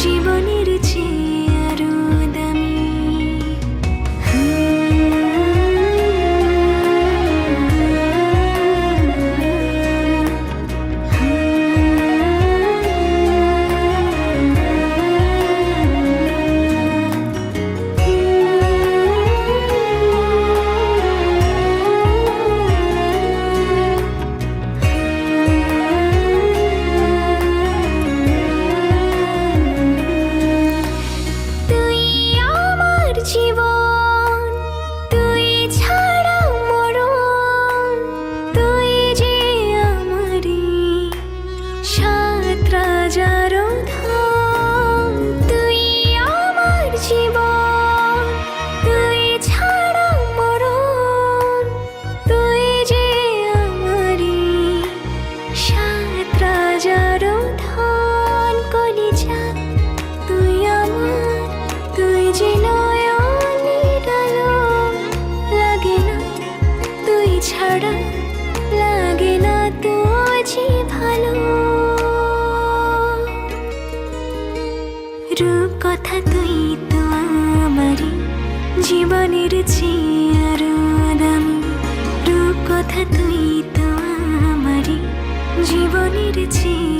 জীবনের কথা তুই তো আমারই। জীবনের চেয়ে আরও দামি রূপ কথা তুই তো আমারই। জীবনের চেয়ে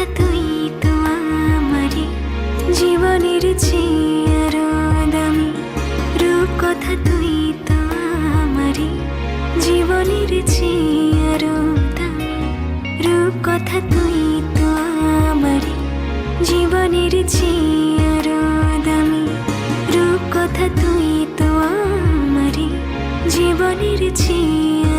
কথা তুই তো আমারই জীবনের চেয়ে আরও কথা তুই তো আমারই। জীবনের চেয়ে আরও দামি কথা তুই তো আমারই। জীবনের চেয়ে আরও রূপ কথা তুই তো আমারই। জীবনের চেয়ে